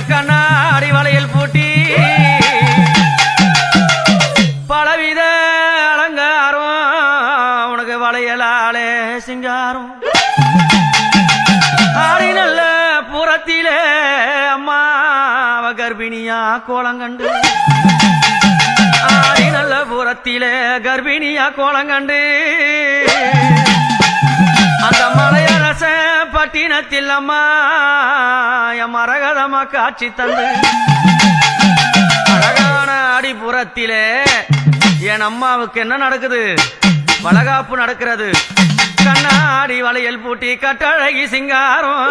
உனக்கு கண்ணாடி வளையல் பூட்டி பலவித அலங்காரம் உனக்கு வளையலாலே சிங்காரம். ஆடி நல்ல புறத்திலே அம்மா அவ கர்ப்பிணியா கோலங்கண்டு ஆடி நல்ல புறத்திலே கர்ப்பிணியா கோலங்கண்டு அந்த மலையரச பட்டினத்தில் அம்மா மரகதமா காட்சி தந்து. அழகான அடிபுறத்திலே என் அம்மாவுக்கு என்ன நடக்குது? வளகாப்பு நடக்கிறது. கண்ணாடி வளையல் பூட்டி கட்டழகி சிங்காரம்.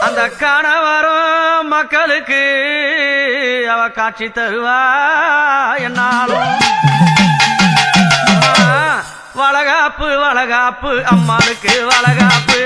அந்த கணவரும் மக்களுக்கு அவ காட்சி தருவா என்னாலும். வளகாப்பு வளகாப்பு அம்மாளுக்கு வளகாப்பு.